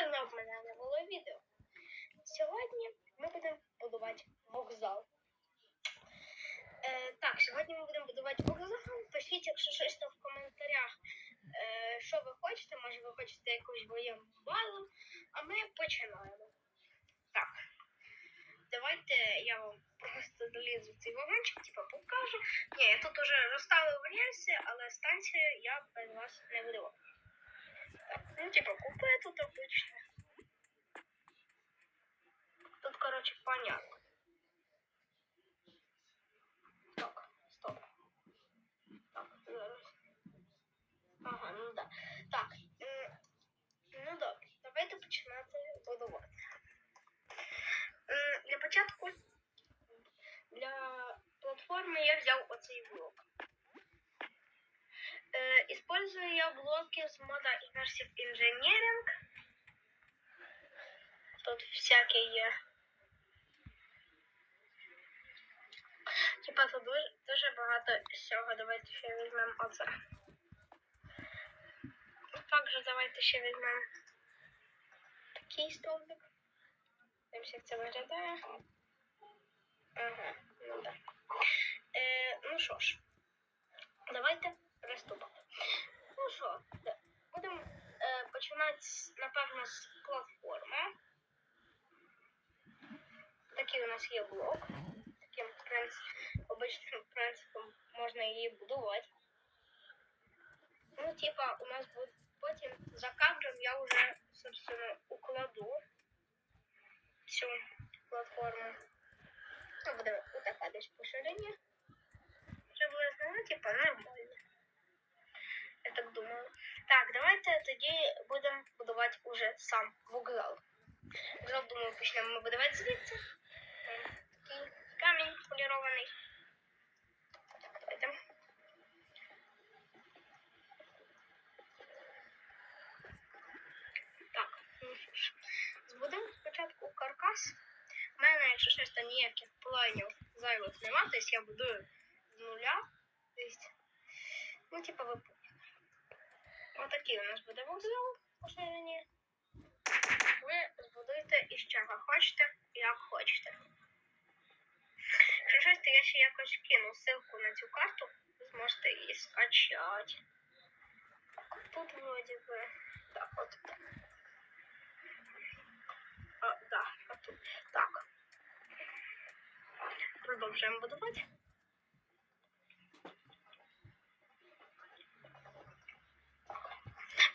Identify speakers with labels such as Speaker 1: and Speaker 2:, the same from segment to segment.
Speaker 1: давно в мене не було відео. Сьогодні ми будемо будувати вокзал. Е, так, сьогодні ми будемо будувати вокзал. Пишіть, якщо щось там в коментарях, е, що ви хочете, може ви хочете якусь воєнну базу, а ми починаємо. Так. Давайте я вам просто долізу цей вагончик, типа покажу. Ні, я тут уже розставив рельси, але станцію я без вас не буду. Ну типа купе тут обычно. Тут, короче, понятно. Так, стоп. Так. Ага, ну да. Так, ну добре, давайте починати будувати. М, Для початку для платформи я взяв оцей блок. Е, Использую я блоки з мода Immersive Engineering. Тут всяке є. Типа тут дуже, дуже багато всього. Давайте ще візьмемо оце. Також давайте ще візьмемо такий стовбик. Дивимося, як це виглядає. Ага, ну так. Е, ну що ж, давайте приступимо. Ну що, будемо е, починати, напевно, з платформи. Такий у нас є блок. Таким принц, обичним принципом можна її будувати. Ну, типа, у нас буде потім за кадром я вже, собственно, укладу цю платформу. Ну, буде отака десь по. Приблизно, ну, типа, нормально. Я так думаю. Так, давайте тоді будемо будувати уже сам вокзал. Вокзал, думаю, почнемо ми будувати звідси. М, Такий камінь полірований. Так, давайте. Так, ну що ж. Збудемо спочатку каркас. У мене, якщо щось там ніяких планів зайвих нема, тобто я будую з нуля. Тобто, ну, типа, ви Отакий у нас буде вокзал по ширині. Ви збудуєте із чого хочете, як хочете. Якщо щось, я ще якось кину ссылку на цю карту, ви зможете її скачати. Тут вроді би. Так, от. А, да, а тут. Так. Продовжуємо будувати.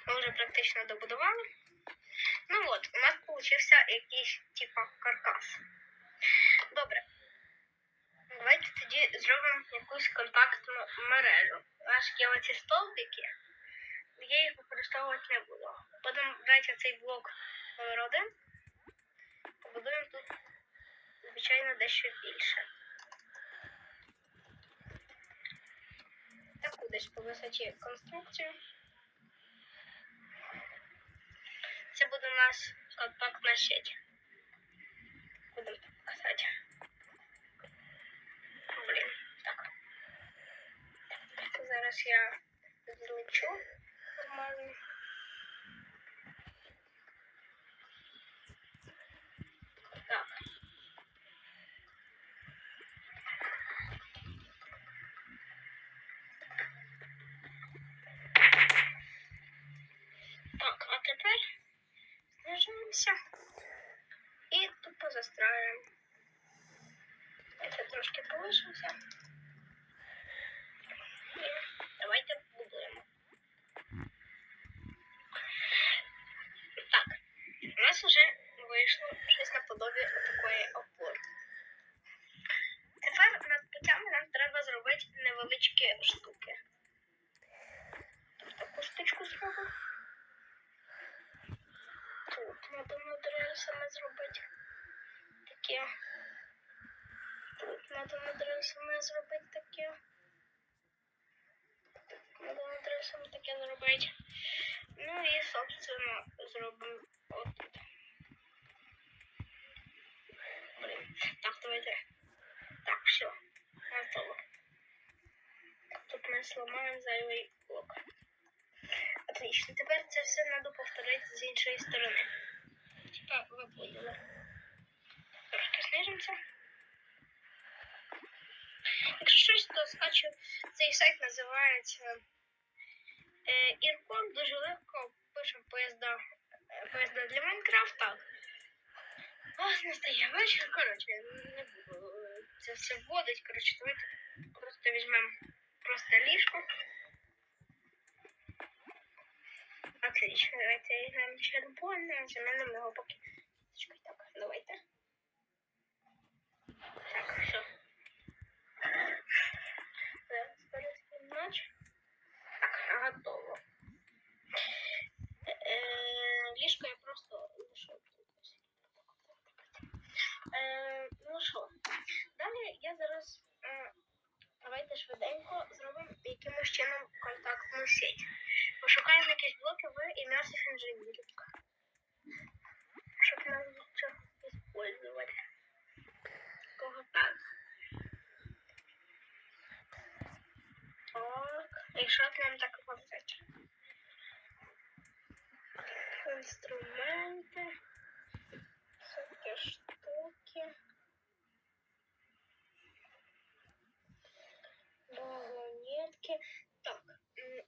Speaker 1: Ми вже добудували. Ну от, у нас получився якийсь типа каркас. Добре. Давайте тоді зробимо якусь контактну мережу. У нас є оці стовпики, я їх використовувати не буду. Будемо брати цей блок номер один. Побудуємо тут, звичайно, дещо більше. Таку десь по висоті конструкцію. Це буде у нас контактна сеть. Будемо так казати. Блін, так. Зараз я злечу нормально. Так. Так, а тепер знижуємося і тупо застраиваем. Это трошки полишився. І давайте будуємо. Так, у нас вже вийшло щось наподобі такої опори. Тепер над путями нам треба зробити невеличкі штуки. Тобто таку штучку зробимо. Тут надо над рельсами зробити таке. Надо над рельсами зробити таке. Надо над рельсами таке зробити. Ну і, собственно, зробимо отут. Блін. Так, давайте. Так, все. Готово. Тут ми сломаємо зайвий блок. Отлично. Тепер це все треба повторити з іншої сторони. Так, ви поняли. Трошки знижимося. Якщо щось, то скачу цей сайт називається е, Іркон. Дуже легко пишемо поїзда, е, поїзда для Майнкрафта. Ось настає вечір. Коротше, не буду е, це все вводить. Коротше, давайте просто візьмемо просто ліжко. Отлично, давайте візьмемо червоне, замінимо його поки. Так, давайте. Так, все. Зараз переским ночь. Так, готово. Е, ліжко я просто лишу. Е, ну що, далі я зараз е, давайте швиденько зробимо якимось чином контактну сеть. Пошукаємо якісь блоки в Immersive Engineering. Щоб нам нічого использовать. Кого так. Так. І що нам так показати? Інструменти. Всякі штуки. Вагонетки. Так. м,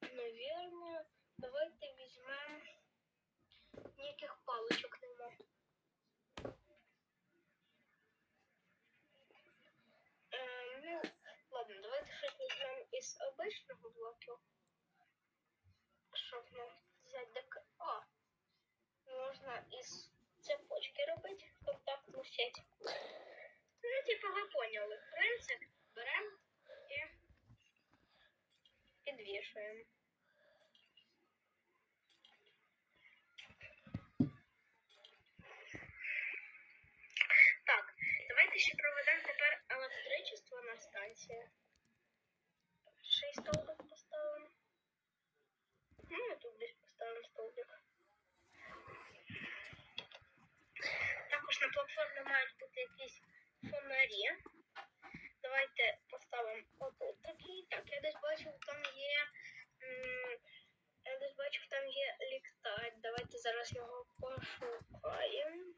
Speaker 1: Наверное, давайте візьмемо ніяких паличок нема. Е, ну, ладно, давайте щось візьмемо із обичного блоку. Щоб нам взяти дек... А, можна із цепочки робити контактну сеть. Ну, типу, ви поняли. Принцип беремо і підвішуємо. Так, давайте ще проведемо тепер електричество на станції. Ще й столбик поставимо. Ну, і тут десь поставимо столбик. Також на платформі мають бути якісь фонарі. Давайте поставимо отут такий. Так, я десь бачив, там є. Я десь бачив, там є ліхтар. Давайте зараз його пошукаємо.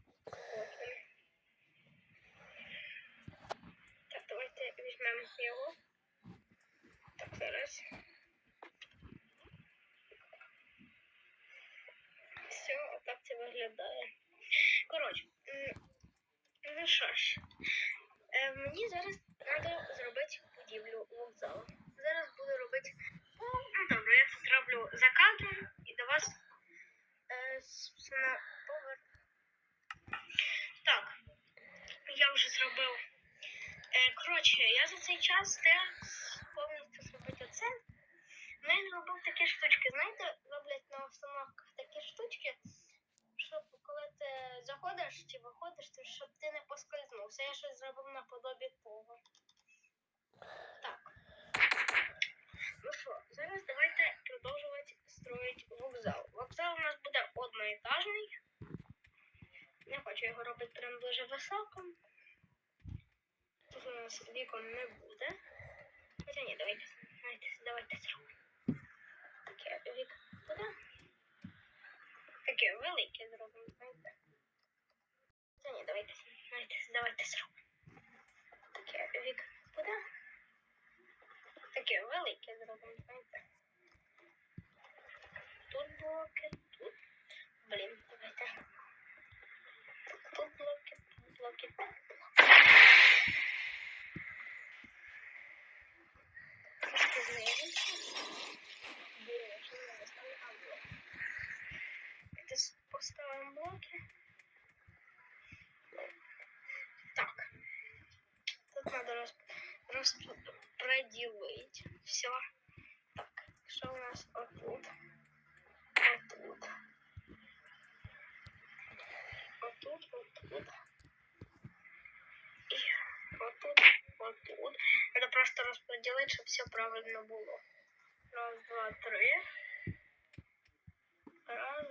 Speaker 1: Так, давайте візьмемо його. Так, зараз. Все, отак це виглядає. Коротше, ну що ж, е, мені зараз треба зробити будівлю вокзалу. Зараз буду робити. Ну, добре, я це зроблю за кадром і до вас собственно, повер. Так, я вже зробив. Е, коротше, я за цей час повністю зробити оце. Ну, я зробив такі штучки. Знаєте, роблять на установках такі штучки, щоб коли ти заходиш чи виходиш, то щоб ти не поскользнувся. Я щось зробив наподобі того. Так. Ну що, зараз давайте продовжувати строїти вокзал. Вокзал у нас буде одноетажний. Не хочу його робити прям дуже високим. Тут у нас вікон не буде. Хоча ні, давайте, распределить. Все. Так, что у нас вот тут? Вот тут. Вот тут, вот тут. И вот тут, вот тут. Это просто распределить, чтобы все правильно было. Раз, два, три. Раз,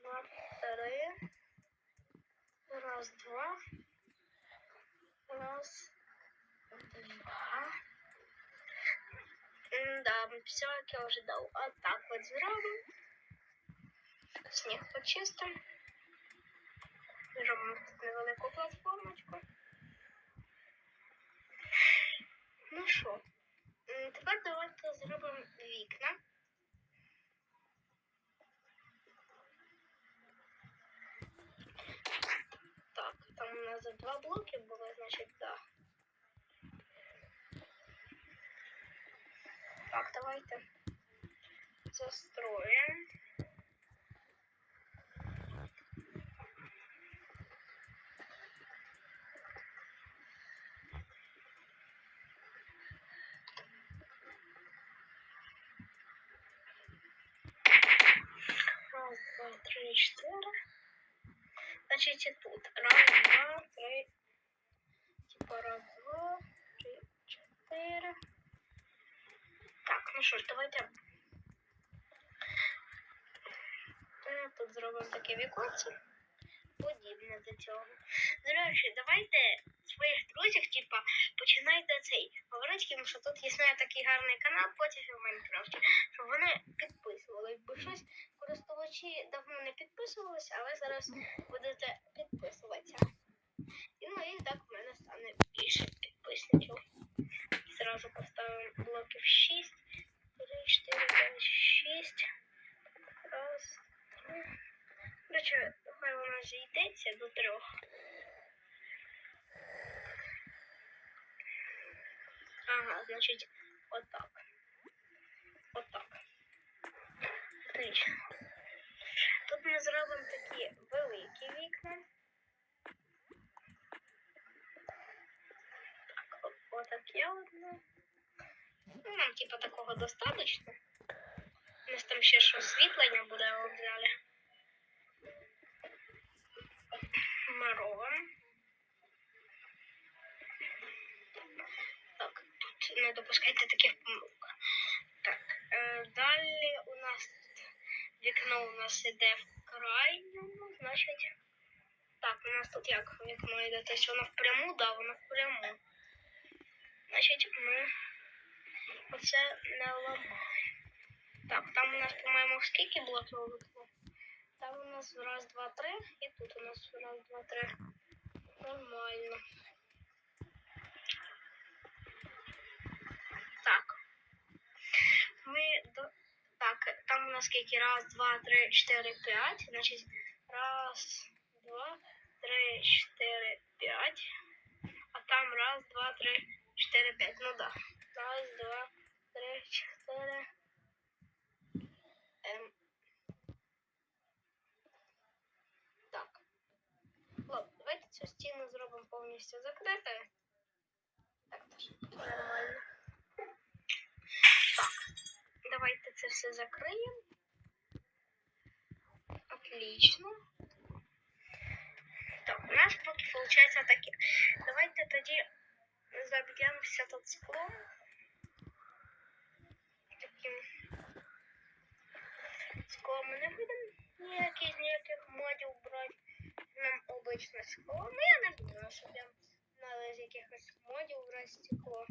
Speaker 1: два, три. Раз, два. Раз, два. Да, все, як я ожидал. А так вот зробимо. Сніг почистим. Зробимо тут невелику платформочку. Давайте застроим. Раз, два, три, четыре. Значит, тут. Раз, два, три. Типа раз, два, три, четыре. Що ж, давайте. Тут зробимо таке віконце. Подібне до цього. До речі, давайте своїх друзів, типа, починайте цей говорити їм, що тут існує такий гарний канал потяги в Майнкрафті, щоб вони підписувались. Бо щось користувачі давно не підписувалися, але зараз будете підписуватися. І ну і так в мене стане більше підписників. Зразу поставимо блоків 6, 3, 4, 5, 6. Раз. До речі, хай вона зійдеться до трьох. Ага, значить, отак. Отак. Отлично. Тут ми зробимо такі великі вікна. Так, о- отаке одне. Ну, нам типа такого достаточно. Там ще ж освітлення буде в вокзалі. Маровим. Так, тут не допускайте таких помилок. Так, е, далі у нас вікно у нас іде в крайньому, значить. Так, у нас тут як вікно йде, тобто воно впряму, да, воно впряму. Значить, ми оце не ламаємо. Так, там у нас, по-моєму, скільки блоків вікно? Там у нас раз, два, три, і тут у нас раз, два, три. Нормально. Так. Ми до... Так, там у нас скільки? Раз, два, три, чотири, п'ять. Значить, раз, два, три, чотири, п'ять. А там раз, два, три, чотири, п'ять. Ну да. Раз, два, три, зробимо повністю закритою. Так, теж нормально. Так, давайте це все закриємо. Отлично. Так, у нас поки виходить таке. Давайте тоді заб'ємося тут склом. Таким склом ми не будемо ніяких ніяких модів брати. Нам обичне скло. Ну я не щоб я надо з якихось модів брати стекло.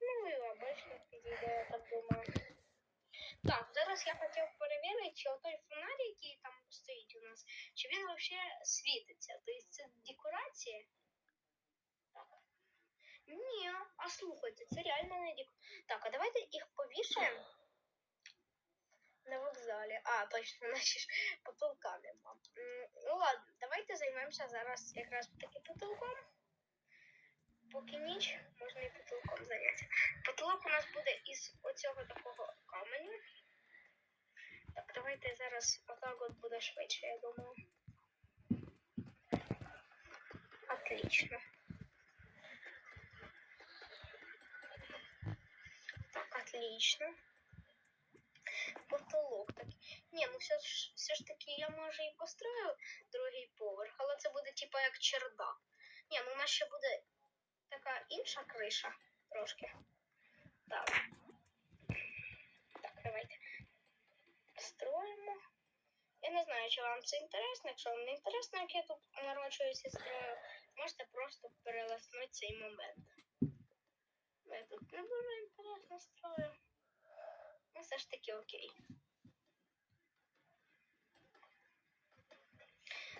Speaker 1: Ну і обично підійде, я так думаю. Так, зараз я хотів перевірити, чи отой фонарь, який там стоїть у нас, чи він взагалі світиться. Тобто це декорація? Ні, а слухайте, це реально не декорація. Так, а давайте їх повішаємо на вокзалі. А, точно, наші ж потолка нема. Ну ладно, давайте займемося зараз якраз таки потолком. Поки ніч, можна і потолком зайнятися. Потолок у нас буде із оцього такого каменю. Так, давайте зараз отак от буде швидше, я думаю. Отлично. Так, отлично. Потолок так. Ні, ну все ж все ж таки я може і построю другий поверх, але це буде типа як чердак. Ні, ну у нас ще буде така інша криша трошки. Так. Так, давайте. Строїмо. Я не знаю, чи вам це інтересно. Якщо вам не інтересно, як я тут нарочуюся строю, можете просто перелеснути цей момент. Я тут не дуже інтересно строю. Ну, все ж таки окей.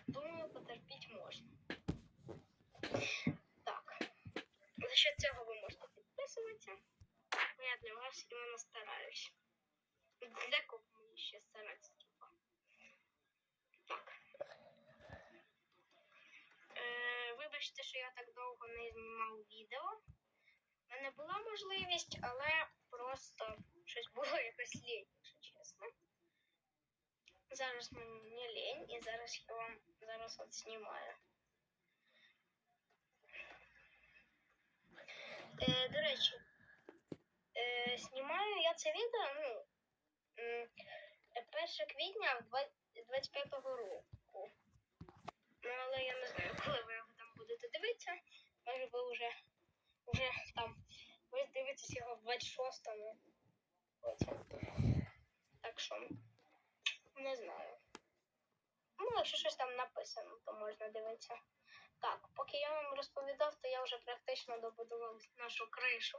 Speaker 1: думаю, потерпіть можна. Так. За що цього ви можете підписуватися. Я для вас іменно стараюсь. Для кого мені ще старатися? Так. Е, вибачте, що я так довго не знімав відео. У мене була можливість, але просто щось було якось лінь, якщо чесно. Зараз мені лінь, і зараз я вам зараз от знімаю. Е, до речі, е, знімаю я це відео, ну, 1 квітня 25-го року. Ну, але я не знаю, коли ви його там будете дивитися. Може ви вже, вже там, ви дивитесь його в 26-му році. Так що, не знаю. Ну, якщо щось там написано, то можна дивитися. Так, поки я вам розповідав, то я вже практично добудував нашу кришу.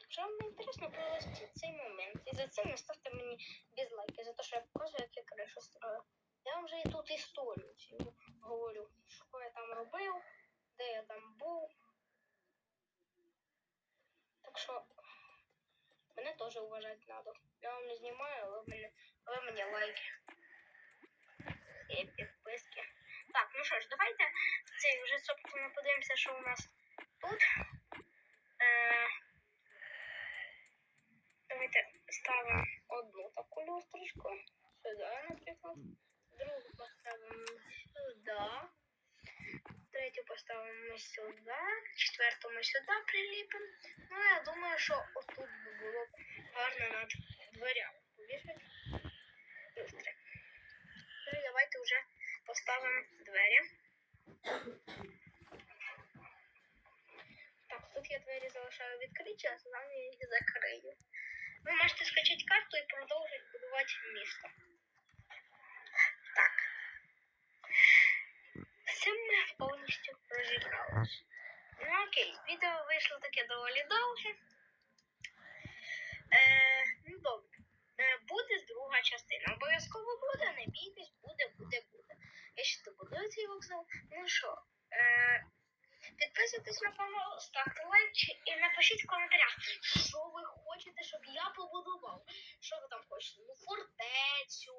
Speaker 1: Якщо вам інтересно про ось цей момент, і за це не ставте мені дизлайки, за те, що я показую, як я кришу строю. Я вам вже і тут історію цю говорю, що я там робив, де я там був. Так що теж вважати треба. Я вам не знімаю, але мене, але мені лайки. І підписки. Так, ну що ж, давайте цей вже, собственно, подивимося, що у нас тут. Е, давайте ставимо одну таку люстрочку. Сюди, наприклад. Другу поставимо сюди. Третю поставимо сюди. Четверту ми сюди приліпимо. Ну, я думаю, що отут би було б гарно над дверями повішати. Ну і давайте вже поставимо двері. Так, тут я двері залишаю відкриті, а там я їх закрию. Ви можете скачати карту і продовжити будувати місто. Так. З цим ми повністю розібралися. Ну окей, відео вийшло таке доволі довге. Е, ну добре. Е, буде друга частина. Обов'язково буде, не бійтесь, буде, буде, буде. Я ще добудую цей вокзал. Ну що, е, підписуйтесь на канал, ставте лайк і напишіть в коментарях, що ви хочете, щоб я побудував. Що ви там хочете? Ну, фортецю,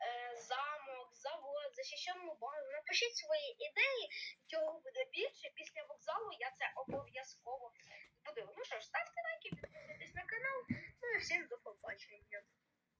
Speaker 1: е, замок, завод, захищену базу. Пишіть свої ідеї, чого буде більше після вокзалу. Я це обов'язково буду. Ну що ж, ставте лайки, підписуйтесь на канал. Ну і всім до.